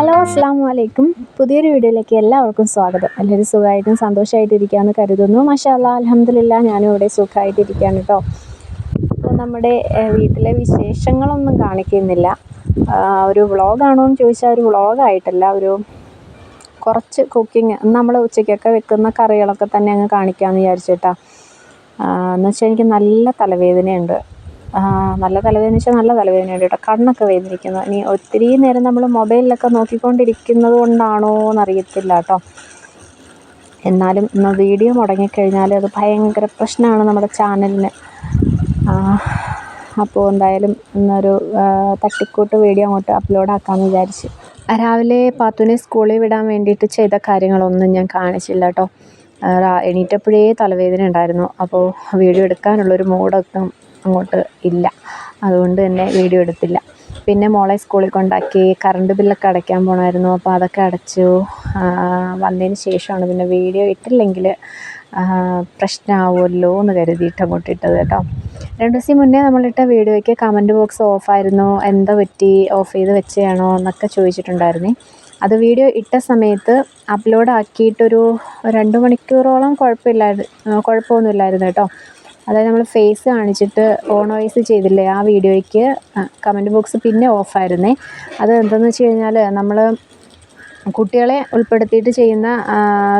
Hello അസ്സാം വലൈക്കും പുതിയൊരു വീഡിയോയിലേക്ക് എല്ലാവർക്കും സ്വാഗതം. എല്ലാവരും സുഖമായിട്ടും സന്തോഷമായിട്ടിരിക്കുകയെന്ന് കരുതുന്നു. മഷാല്ല അലഹമില്ല ഞാനും ഇവിടെ സുഖമായിട്ടിരിക്കുകയാണ് കേട്ടോ. അപ്പോൾ നമ്മുടെ വീട്ടിലെ വിശേഷങ്ങളൊന്നും കാണിക്കുന്നില്ല. ഒരു വ്ളോഗാണോ എന്ന് ചോദിച്ചാൽ ഒരു വ്ളോഗായിട്ടല്ല. ഒരു കുറച്ച് കുക്കിംഗ് നമ്മൾ ഉച്ചയ്ക്കൊക്കെ വെക്കുന്ന കറികളൊക്കെ തന്നെ അങ്ങ് കാണിക്കാമെന്ന് വിചാരിച്ചിട്ടാണ് എന്ന് വെച്ചാൽ എനിക്ക് നല്ല തലവേദനയുണ്ട്. നല്ല തലവേദന വെച്ചാൽ നല്ല തലവേദനയുണ്ട് കേട്ടോ. കണ്ണൊക്കെ വേദനിക്കുന്നു. ഇനി ഒത്തിരി നേരം നമ്മൾ മൊബൈലിലൊക്കെ നോക്കിക്കൊണ്ടിരിക്കുന്നത് കൊണ്ടാണോ എന്നറിയത്തില്ല കേട്ടോ. എന്നാലും വീഡിയോ മുടങ്ങിക്കഴിഞ്ഞാൽ അത് ഭയങ്കര പ്രശ്നമാണ് നമ്മുടെ ചാനലിന്. അപ്പോൾ എന്തായാലും ഇന്നൊരു തട്ടിക്കൂട്ട് വീഡിയോ അങ്ങോട്ട് അപ്ലോഡ് ആക്കാമെന്ന് വിചാരിച്ച്. രാവിലെ പാത്തുവിനെ സ്കൂളിൽ വിടാൻ വേണ്ടിയിട്ട് ചെയ്ത കാര്യങ്ങളൊന്നും ഞാൻ കാണിച്ചില്ല കേട്ടോ. എണീറ്റപ്പോഴേ തലവേദന ഉണ്ടായിരുന്നു. അപ്പോൾ വീഡിയോ എടുക്കാനുള്ളൊരു മൂഡൊന്നും അങ്ങോട്ട് ഇല്ല. അതുകൊണ്ട് തന്നെ വീഡിയോ എടുത്തില്ല. പിന്നെ മോളെ സ്കൂളിൽ കൊണ്ടാക്കി കറണ്ട് ബില്ലൊക്കെ അടയ്ക്കാൻ പോകണമായിരുന്നു അപ്പോൾ അതൊക്കെ അടച്ചു. വന്നതിന് ശേഷമാണ് പിന്നെ വീഡിയോ ഇട്ടില്ലെങ്കിൽ പ്രശ്നമാവുമല്ലോ എന്ന് കരുതിയിട്ട് അങ്ങോട്ട് ഇട്ടത് കേട്ടോ. രണ്ട് ദിവസം മുന്നേ നമ്മളിട്ട വീഡിയോയ്ക്ക് കമന്റ് ബോക്സ് ഓഫായിരുന്നു എന്താ പറ്റി? ഓഫ് ചെയ്ത് വെച്ചതാണോ എന്നൊക്കെ ചോദിച്ചിട്ടുണ്ടായിരുന്നേ. അത് വീഡിയോ ഇട്ട സമയത്ത് അപ്ലോഡ് ആക്കിയിട്ടൊരു രണ്ട് മണിക്കൂറോളം കുഴപ്പമില്ലായിരുന്നു കുഴപ്പമൊന്നുമില്ലായിരുന്നു കേട്ടോ. അതായത് നമ്മൾ ഫേസ് കാണിച്ചിട്ട് ഓൺ വോയിസ് ചെയ്തില്ലേ ആ വീഡിയോയ്ക്ക് കമന്റ് ബോക്സ് പിന്നെ ഓഫായിരുന്നേ അത് എന്തെന്ന് വെച്ച് കഴിഞ്ഞാൽ നമ്മൾ കുട്ടികളെ ഉൾപ്പെടുത്തിയിട്ട് ചെയ്യുന്ന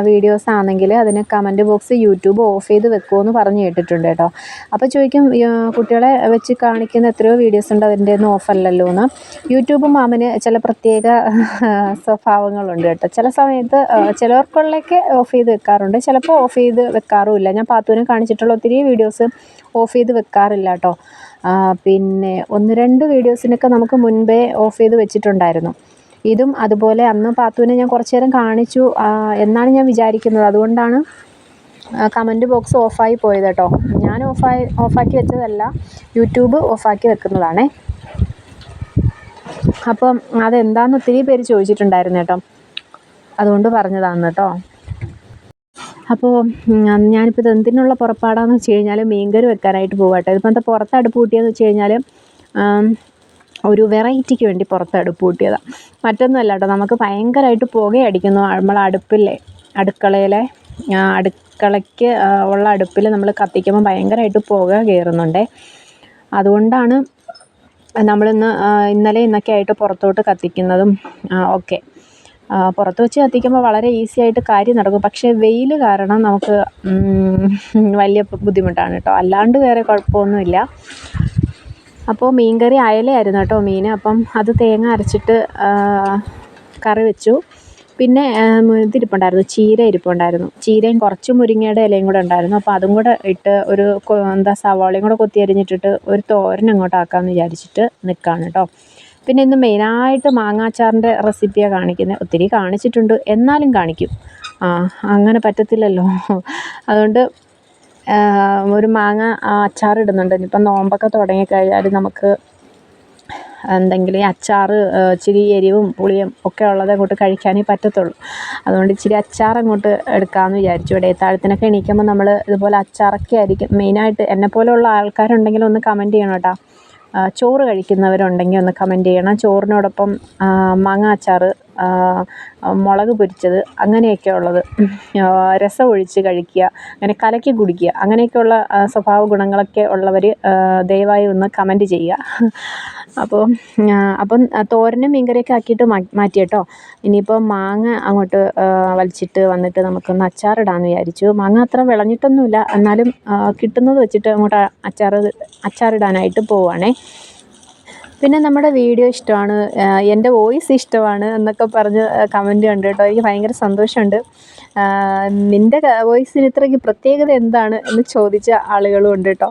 വീഡിയോസ് ആണെങ്കിൽ അതിന് കമന്റ് ബോക്സ് യൂട്യൂബ് ഓഫ് ചെയ്ത് വെക്കുമോ എന്ന് പറഞ്ഞു കേട്ടിട്ടുണ്ട് കേട്ടോ. അപ്പോൾ ചോദിക്കും കുട്ടികളെ വെച്ച് കാണിക്കുന്ന എത്രയോ വീഡിയോസ് ഉണ്ട് അതിന്റെ ഒന്നും ഓഫ് അല്ലല്ലോ എന്ന് യൂട്യൂബ് മാമിന് ചില പ്രത്യേക സ്വഭാവങ്ങളുണ്ട് കേട്ടോ. ചില സമയത്ത് ചിലവർക്കുള്ളൊക്കെ ഓഫ് ചെയ്ത് വെക്കാറുണ്ട്. ചിലപ്പോൾ ഓഫ് ചെയ്ത് വെക്കാറുമില്ല. ഞാൻ പാത്തൂനെ കാണിച്ചിട്ടുള്ള ഒത്തിരി വീഡിയോസ് ഓഫ് ചെയ്ത് വെക്കാറില്ല കേട്ടോ. പിന്നെ ഒന്ന് രണ്ട് വീഡിയോസിനൊക്കെ നമുക്ക് മുൻപേ ഓഫ് ചെയ്ത് വെച്ചിട്ടുണ്ടായിരുന്നു. ഇതും അതുപോലെ അന്ന് പാത്തുവിനെ ഞാൻ കുറച്ചു നേരം കാണിച്ചു എന്നാണ് ഞാൻ വിചാരിക്കുന്നത്. അതുകൊണ്ടാണ് കമന്റ് ബോക്സ് ഓഫായി പോയത് കേട്ടോ. ഞാൻ ഓഫായി ഓഫാക്കി വെച്ചതല്ല യൂട്യൂബ് ഓഫാക്കി വെക്കുന്നതാണേ. അപ്പം അതെന്താന്ന് ഒത്തിരി പേര് ചോദിച്ചിട്ടുണ്ടായിരുന്നു കേട്ടോ. അതുകൊണ്ട് പറഞ്ഞതാണ് കേട്ടോ. അപ്പോൾ ഞാനിപ്പോൾ ഇത് എന്തിനുള്ള പുറപ്പാടാന്ന് വെച്ച് കഴിഞ്ഞാൽ മീൻകറി വെക്കാനായിട്ട് പോകട്ടെ ഇതിപ്പോൾ എന്താ പുറത്ത് അടുപ്പ് കൂട്ടിയെന്ന് വെച്ച് കഴിഞ്ഞാൽ ഒരു വെറൈറ്റിക്ക് വേണ്ടി പുറത്ത് അടുപ്പ് കൂട്ടിയതാണ് മറ്റൊന്നുമല്ല കേട്ടോ നമുക്ക് ഭയങ്കരമായിട്ട് പുകയടിക്കുന്നു നമ്മൾ അടുപ്പിലെ അടുക്കളയിലെ അടുക്കളയ്ക്ക് ഉള്ള അടുപ്പിൽ നമ്മൾ കത്തിക്കുമ്പോൾ ഭയങ്കരമായിട്ട് പുക കയറുന്നുണ്ടേ. അതുകൊണ്ടാണ് നമ്മളിന്ന് ഇന്നലെ ഇന്നൊക്കെ ആയിട്ട് പുറത്തോട്ട് കത്തിക്കുന്നതും ഒക്കെ. പുറത്ത് വെച്ച് കത്തിക്കുമ്പോൾ വളരെ ഈസി ആയിട്ട് കാര്യം നടക്കും. പക്ഷേ വെയിൽ കാരണം നമുക്ക് വലിയ ബുദ്ധിമുട്ടാണ് കേട്ടോ. അല്ലാണ്ട് വേറെ കുഴപ്പമൊന്നുമില്ല. അപ്പോൾ മീൻകറി അയലയായിരുന്നു കേട്ടോ മീൻ അപ്പം അത് തേങ്ങ അരച്ചിട്ട് കറി വെച്ചു. പിന്നെ ഇതിരിപ്പുണ്ടായിരുന്നു ചീര ഇരിപ്പുണ്ടായിരുന്നു. ചീരയും കുറച്ച് മുരിങ്ങയുടെ ഇലയും കൂടെ ഉണ്ടായിരുന്നു. അപ്പോൾ അതും കൂടെ ഇട്ട് ഒരു എന്താ സവാളയും കൂടെ കൊത്തി അരിഞ്ഞിട്ടിട്ട് ഒരു തോരൻ അങ്ങോട്ട് ആക്കാമെന്ന് വിചാരിച്ചിട്ട് നിൽക്കുകയാണ് കേട്ടോ. പിന്നെ ഇന്ന് മെയിനായിട്ട് മാങ്ങാച്ചാറിന്റെ റെസിപ്പിയാണ് കാണിക്കുന്നത് ഒത്തിരി കാണിച്ചിട്ടുണ്ട്. എന്നാലും കാണിക്കും. ആ അങ്ങനെ പറ്റത്തില്ലല്ലോ. അതുകൊണ്ട് ഒരു മാങ്ങ അച്ചാറിടുന്നുണ്ട് ഇനിയിപ്പം നോമ്പൊക്കെ തുടങ്ങിക്കഴിഞ്ഞാൽ നമുക്ക് എന്തെങ്കിലും അച്ചാർ ഇച്ചിരി എരിവും പുളിയും ഒക്കെ ഉള്ളത് അങ്ങോട്ട് കഴിക്കാനേ പറ്റത്തുള്ളൂ. അതുകൊണ്ട് ഇച്ചിരി അച്ചാർ അങ്ങോട്ട് എടുക്കാമെന്ന് വിചാരിച്ചു. ഇവിടെ എണീക്കുമ്പോൾ നമ്മൾ ഇതുപോലെ അച്ചാറൊക്കെ ആയിരിക്കും. മെയിനായിട്ട് എന്നെപ്പോലെയുള്ള ആൾക്കാരുണ്ടെങ്കിൽ ഒന്ന് കമന്റ് ചെയ്യണം കേട്ടോ. ചോറ് കഴിക്കുന്നവരുണ്ടെങ്കിൽ ഒന്ന് കമന്റ് ചെയ്യണം. ചോറിനോടൊപ്പം മാങ്ങ അച്ചാർ മുളക് പൊരിച്ചത് അങ്ങനെയൊക്കെ ഉള്ളത് രസം ഒഴിച്ച് കഴിക്കുക അങ്ങനെ കലക്കി കുടിക്കുക അങ്ങനെയൊക്കെയുള്ള സ്വഭാവ ഗുണങ്ങളൊക്കെ ഉള്ളവർ ദയവായി ഒന്ന് കമന്റ് ചെയ്യുക. അപ്പോൾ അപ്പം തോരനും മീൻകറിയൊക്കെ ആക്കിയിട്ട് മാറ്റി കേട്ടോ ഇനിയിപ്പോൾ മാങ്ങ അങ്ങോട്ട് വലിച്ചിട്ട് വന്നിട്ട് നമുക്കൊന്ന് അച്ചാറിടാമെന്ന് വിചാരിച്ചു. മാങ്ങ അത്ര വിളഞ്ഞിട്ടൊന്നുമില്ല. എന്നാലും കിട്ടുന്നത് വെച്ചിട്ട് അങ്ങോട്ട് അച്ചാർ അച്ചാറിടാനായിട്ട് പോവുകയാണേ പിന്നെ നമ്മുടെ വീഡിയോ ഇഷ്ടമാണ് എന്റെ വോയിസ് ഇഷ്ടമാണ് എന്നൊക്കെ പറഞ്ഞ് കമന്റ് കണ്ടു കേട്ടോ. എനിക്ക് ഭയങ്കര സന്തോഷമുണ്ട്. നിന്റെ വോയിസിന് ഇത്രയ്ക്ക് പ്രത്യേകത എന്താണ് എന്ന് ചോദിച്ച ആളുകളും ഉണ്ട് കേട്ടോ.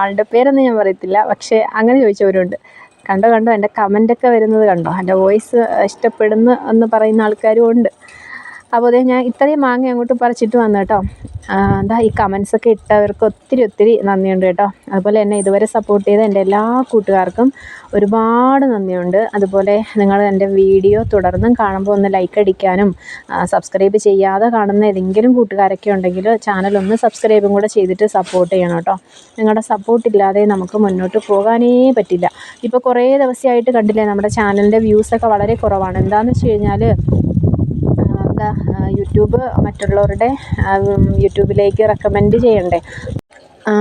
ആളുടെ പേരൊന്നും ഞാൻ പറയത്തില്ല പക്ഷേ അങ്ങനെ ചോദിച്ചവരുണ്ട്. കണ്ടോ കണ്ടോ എന്റെ കമന്റൊക്കെ വരുന്നത് കണ്ടോ? എന്റെ വോയിസ് ഇഷ്ടപ്പെടുന്നു എന്ന് പറയുന്ന ആൾക്കാരും ഉണ്ട്. അപ്പോൾ അതേ ഞാൻ ഇത്രയും മാങ്ങ അങ്ങോട്ട് പറിച്ചിട്ട് വന്നു കേട്ടോ. എന്താ ഈ കമൻസൊക്കെ ഇട്ടവർക്ക് ഒത്തിരി ഒത്തിരി നന്ദിയുണ്ട് കേട്ടോ. അതുപോലെ എന്നെ ഇതുവരെ സപ്പോർട്ട് ചെയ്ത എന്റെ എല്ലാ കൂട്ടുകാർക്കും ഒരുപാട് നന്ദിയുണ്ട്. അതുപോലെ നിങ്ങൾ എന്റെ വീഡിയോ തുടർന്നും കാണുമ്പോൾ ഒന്ന് ലൈക്ക് അടിക്കാനും സബ്സ്ക്രൈബ് ചെയ്യാതെ കാണുന്ന ഏതെങ്കിലും കൂട്ടുകാരൊക്കെ ഉണ്ടെങ്കിൽ ചാനൽ ഒന്ന് സബ്സ്ക്രൈബും കൂടെ ചെയ്തിട്ട് സപ്പോർട്ട് ചെയ്യണം കേട്ടോ. നിങ്ങളുടെ സപ്പോർട്ട് ഇല്ലാതെ നമുക്ക് മുന്നോട്ട് പോകാനേ പറ്റില്ല. ഇപ്പോൾ കുറേ ദിവസമായിട്ട് കണ്ടില്ലേ നമ്മുടെ ചാനലിന്റെ വ്യൂസൊക്കെ വളരെ കുറവാണ്. എന്താണെന്ന് വെച്ച് കഴിഞ്ഞാൽ യൂട്യൂബ് മറ്റുള്ളവരുടെ യൂട്യൂബിലേക്ക് റെക്കമെൻഡ് ചെയ്യണ്ടേ?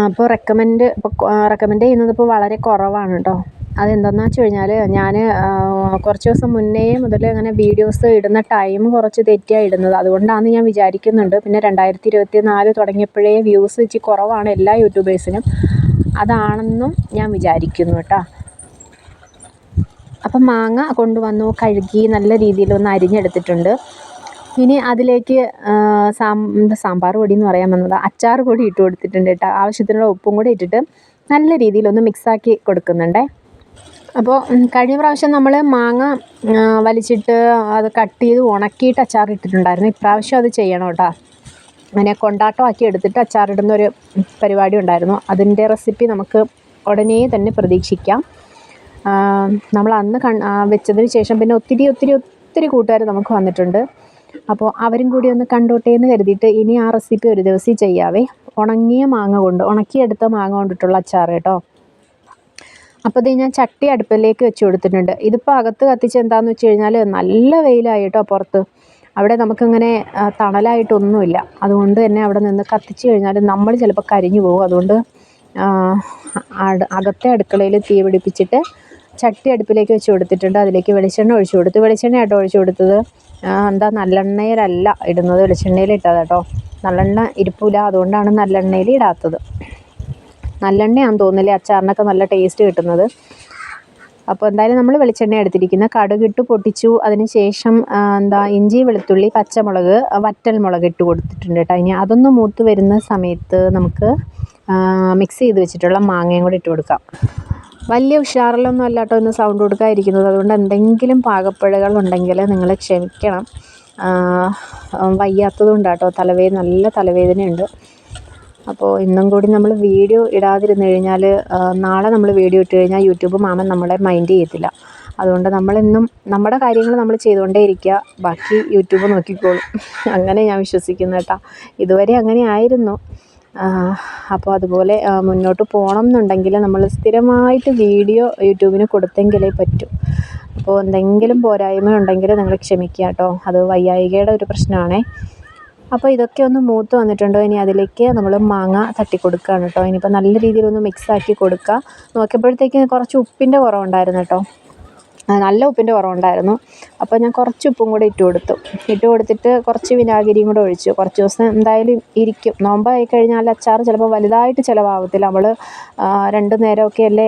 അപ്പോൾ റെക്കമെൻഡ് ഇപ്പോൾ റെക്കമെൻഡ് ചെയ്യുന്നത് ഇപ്പോൾ വളരെ കുറവാണ് കേട്ടോ അതെന്താണെന്ന് വെച്ച് കഴിഞ്ഞാൽ ഞാൻ കുറച്ച് ദിവസം മുന്നേ മുതൽ അങ്ങനെ വീഡിയോസ് ഇടുന്ന ടൈം കുറച്ച് തെറ്റിയാണ് ഇടുന്നത്. അതുകൊണ്ടാണെന്ന് ഞാൻ വിചാരിക്കുന്നുണ്ട്. പിന്നെ രണ്ടായിരത്തി ഇരുപത്തി നാല് തുടങ്ങിയപ്പോഴേ വ്യൂസ് ഇച്ചിരി കുറവാണ് എല്ലാ യൂട്യൂബേഴ്സിനും അതാണെന്നും ഞാൻ വിചാരിക്കുന്നു കേട്ടോ അപ്പം മാങ്ങ കൊണ്ടുവന്നു കഴുകി നല്ല രീതിയിൽ ഒന്ന് അരിഞ്ഞെടുത്തിട്ടുണ്ട്. ഇനി അതിലേക്ക് സാമ്പാർ പൊടി എന്ന് പറയാൻ വന്നത്. അച്ചാർ പൊടി ഇട്ട് കൊടുത്തിട്ടുണ്ട് കേട്ടോ. ആവശ്യത്തിനുള്ള ഉപ്പും കൂടി ഇട്ടിട്ട് നല്ല രീതിയിലൊന്ന് മിക്സാക്കി കൊടുക്കുന്നുണ്ടേ. അപ്പോൾ കഴിഞ്ഞ പ്രാവശ്യം നമ്മൾ മാങ്ങ വലിച്ചിട്ട് അത് കട്ട് ചെയ്ത് ഉണക്കിയിട്ട് അച്ചാർ ഇട്ടിട്ടുണ്ടായിരുന്നു. ഇപ്രാവശ്യം അത് ചെയ്യണം കേട്ടോ. അങ്ങനെ കൊണ്ടാട്ടമാക്കി എടുത്തിട്ട് അച്ചാറിടുന്ന ഒരു പരിപാടി ഉണ്ടായിരുന്നു. അതിന്റെ റെസിപ്പി നമുക്ക് ഉടനെ തന്നെ പ്രതീക്ഷിക്കാം. നമ്മൾ അന്ന് കൺ വെച്ചതിന് ശേഷം പിന്നെ ഒത്തിരി ഒത്തിരി ഒത്തിരി കൂട്ടുകാർ നമുക്ക് വന്നിട്ടുണ്ട്. അപ്പോൾ അവരും കൂടി ഒന്ന് കണ്ടോട്ടെ എന്ന് കരുതിയിട്ട് ഇനി ആ റെസിപ്പി ഒരു ദിവസം ചെയ്യാവേ. ഉണങ്ങിയ മാങ്ങ കൊണ്ട് ഉണക്കിയെടുത്ത മാങ്ങ കൊണ്ടിട്ടുള്ള അച്ചാർ കേട്ടോ. അപ്പോൾ ഇത് ഞാൻ ചട്ടി അടുപ്പിലേക്ക് വെച്ച് കൊടുത്തിട്ടുണ്ട്. ഇതിപ്പോൾ അകത്ത് കത്തിച്ച് എന്താണെന്ന് വെച്ച് കഴിഞ്ഞാൽ നല്ല വെയിലായി കേട്ടോ പുറത്ത്. അവിടെ നമുക്കിങ്ങനെ തണലായിട്ടൊന്നുമില്ല. അതുകൊണ്ട് തന്നെ അവിടെ നിന്ന് കത്തിച്ച് കഴിഞ്ഞാൽ നമ്മൾ ചിലപ്പോൾ കരിഞ്ഞു പോകും. അതുകൊണ്ട് അകത്തെ അടുക്കളയിൽ തീ പിടിപ്പിച്ചിട്ട് ചട്ടി അടുപ്പിലേക്ക് വെച്ച് കൊടുത്തിട്ടുണ്ട്. അതിലേക്ക് വെളിച്ചെണ്ണ ഒഴിച്ചു കൊടുത്തു. വെളിച്ചെണ്ണ ആട്ടോ ഒഴിച്ചു കൊടുത്തത്. എന്താ നല്ലെണ്ണയിലല്ല ഇടുന്നത്. വെളിച്ചെണ്ണയിൽ ഇട്ടത് കേട്ടോ നല്ലെണ്ണ ഇരിപ്പില്ല അതുകൊണ്ടാണ് നല്ലെണ്ണയിൽ ഇടാത്തത്. നല്ലെണ്ണയാണെന്ന് തോന്നില്ല അച്ചാറിനൊക്കെ നല്ല ടേസ്റ്റ് കിട്ടുന്നത്. അപ്പോൾ എന്തായാലും നമ്മൾ വെളിച്ചെണ്ണ എടുത്തിരിക്കുന്നത് കടുകിട്ട് പൊട്ടിച്ചു. അതിന് ശേഷം എന്താ ഇഞ്ചി വെളുത്തുള്ളി പച്ചമുളക് വറ്റൽ മുളക് ഇട്ട് കൊടുത്തിട്ടുണ്ട് കേട്ടോ ഇനി അതൊന്ന് മൂത്ത് വരുന്ന സമയത്ത് നമുക്ക് മിക്സ് ചെയ്ത് വെച്ചിട്ടുള്ള മാങ്ങയും കൂടി ഇട്ട് കൊടുക്കാം. വലിയ ഉഷാറിലൊന്നും അല്ല കേട്ടോ ഇന്ന് സൗണ്ട് കൊടുക്കാതിരിക്കുന്നത്. അതുകൊണ്ട് എന്തെങ്കിലും പാകപ്പിഴകൾ ഉണ്ടെങ്കിൽ നിങ്ങൾ ക്ഷമിക്കണം. വയ്യാത്തത് കേട്ടോ തലവേ നല്ല തലവേദനയുണ്ട്. അപ്പോൾ ഇന്നും കൂടി നമ്മൾ വീഡിയോ ഇടാതിരുന്നു കഴിഞ്ഞാൽ നാളെ നമ്മൾ വീഡിയോ ഇട്ട് കഴിഞ്ഞാൽ യൂട്യൂബ് മാമൻ നമ്മളെ മൈൻഡ് ചെയ്യത്തില്ല. അതുകൊണ്ട് നമ്മളെന്നും നമ്മുടെ കാര്യങ്ങൾ നമ്മൾ ചെയ്തുകൊണ്ടേ ഇരിക്കുക. ബാക്കി യൂട്യൂബ് നോക്കിക്കോളും. അങ്ങനെ ഞാൻ വിശ്വസിക്കുന്നു കേട്ടോ. ഇതുവരെ അങ്ങനെ ആയിരുന്നു. അപ്പോൾ അതുപോലെ മുന്നോട്ട് പോകണം എന്നുണ്ടെങ്കിൽ നമ്മൾ സ്ഥിരമായിട്ട് വീഡിയോ യൂട്യൂബിന് കൊടുത്തെങ്കിലേ പറ്റൂ. അപ്പോൾ എന്തെങ്കിലും പോരായ്മ ഉണ്ടെങ്കിൽ നിങ്ങൾ ക്ഷമിക്കുക കേട്ടോ. അത് വയ്യായികയുടെ ഒരു പ്രശ്നമാണേ. അപ്പോൾ ഇതൊക്കെ ഒന്ന് മൂത്ത് വന്നിട്ടുണ്ടോ? ഇനി അതിലേക്ക് നമ്മൾ മാങ്ങ തട്ടി കൊടുക്കുകയാണ് കേട്ടോ. ഇനിയിപ്പോൾ നല്ല രീതിയിലൊന്ന് മിക്സാക്കി കൊടുക്കുക. നോക്കിയപ്പോഴത്തേക്ക് കുറച്ച് ഉപ്പിന്റെ കുറവുണ്ടായിരുന്നു കേട്ടോ. നല്ല ഉപ്പിന്റെ കുറവുണ്ടായിരുന്നു. അപ്പോൾ ഞാൻ കുറച്ച് ഉപ്പും കൂടെ ഇട്ട് കൊടുത്തു. ഇട്ട് കൊടുത്തിട്ട് കുറച്ച് വിനാഗിരിയും കൂടെ ഒഴിച്ചു. കുറച്ച് ദിവസം എന്തായാലും ഇരിക്കും. നോമ്പായി കഴിഞ്ഞാൽ അച്ചാർ ചിലപ്പോൾ വലുതായിട്ട് ചിലവാകത്തില്ല നമ്മൾ രണ്ട് നേരമൊക്കെ അല്ലേ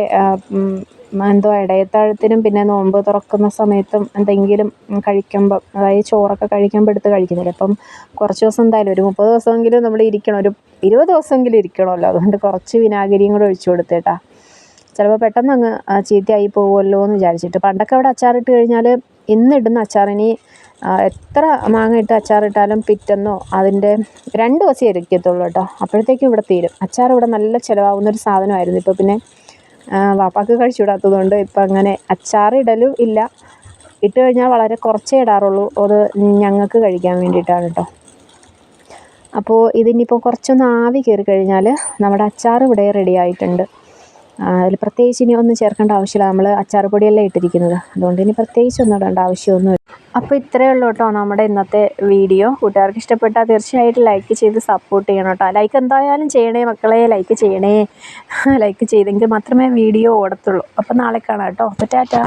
എന്തോ ഇടയത്താഴത്തിനും പിന്നെ നോമ്പ് തുറക്കുന്ന സമയത്തും എന്തെങ്കിലും കഴിക്കുമ്പം അതായത് ചോറൊക്കെ കഴിക്കുമ്പോൾ എടുത്ത് കഴിക്കുന്നില്ല. അപ്പം കുറച്ച് ദിവസം എന്തായാലും ഒരു മുപ്പത് ദിവസമെങ്കിലും നമ്മൾ ഇരിക്കണം. ഒരു ഇരുപത് ദിവസമെങ്കിലും ഇരിക്കണമല്ലോ. അതുകൊണ്ട് കുറച്ച് വിനാഗിരിയും കൂടെ ഒഴിച്ചു കൊടുത്തേട്ടാ. ചിലപ്പോൾ പെട്ടെന്ന് അങ്ങ് ചീത്തയായി പോകുമല്ലോ എന്ന് വിചാരിച്ചിട്ട്. പണ്ടൊക്കെ അവിടെ അച്ചാറിട്ട് കഴിഞ്ഞാൽ ഇന്നിടുന്ന അച്ചാറിനി എത്ര മാങ്ങ ഇട്ട് അച്ചാറിട്ടാലും പിറ്റെന്നോ അതിന്റെ രണ്ട് ദിവസം ഇരിക്കത്തുള്ളൂ കേട്ടോ. അപ്പോഴത്തേക്കും ഇവിടെ തീരും. അച്ചാർ ഇവിടെ നല്ല ചിലവാകുന്ന ഒരു സാധനമായിരുന്നു. ഇപ്പോൾ പിന്നെ വാപ്പാക്ക് കഴിച്ചുവിടാത്തത് കൊണ്ട് ഇപ്പം അങ്ങനെ അച്ചാറിടലും ഇല്ല. ഇട്ട് കഴിഞ്ഞാൽ വളരെ കുറച്ചേ ഇടാറുള്ളൂ. അത് ഞങ്ങൾക്ക് കഴിക്കാൻ വേണ്ടിയിട്ടാണ് കേട്ടോ. അപ്പോൾ ഇതിനിപ്പോൾ കുറച്ചൊന്ന് ആവി കയറി കഴിഞ്ഞാൽ നമ്മുടെ അച്ചാർ ഇവിടെ റെഡി ആയിട്ടുണ്ട്. അതിൽ പ്രത്യേകിച്ച് ഇനി ഒന്നും ചേർക്കേണ്ട ആവശ്യമില്ല. നമ്മൾ അച്ചാർ പൊടിയല്ലേ ഇട്ടിരിക്കുന്നത്. അതുകൊണ്ട് ഇനി പ്രത്യേകിച്ച് ഒന്നും ഇടേണ്ട ആവശ്യമൊന്നുമില്ല. അപ്പോൾ ഇത്രയേ ഉള്ളൂ കേട്ടോ നമ്മുടെ ഇന്നത്തെ വീഡിയോ. കൂട്ടുകാർക്ക് ഇഷ്ടപ്പെട്ടാൽ തീർച്ചയായിട്ടും ലൈക്ക് ചെയ്ത് സപ്പോർട്ട് ചെയ്യണം കേട്ടോ. ലൈക്ക് എന്തായാലും ചെയ്യണേ മക്കളെ ലൈക്ക് ചെയ്യണേ. ലൈക്ക് ചെയ്തെങ്കിൽ മാത്രമേ വീഡിയോ ഓടത്തുള്ളൂ. അപ്പോൾ നാളെ കാണാം കേട്ടോ. അപ്പോൾ ടാറ്റാ.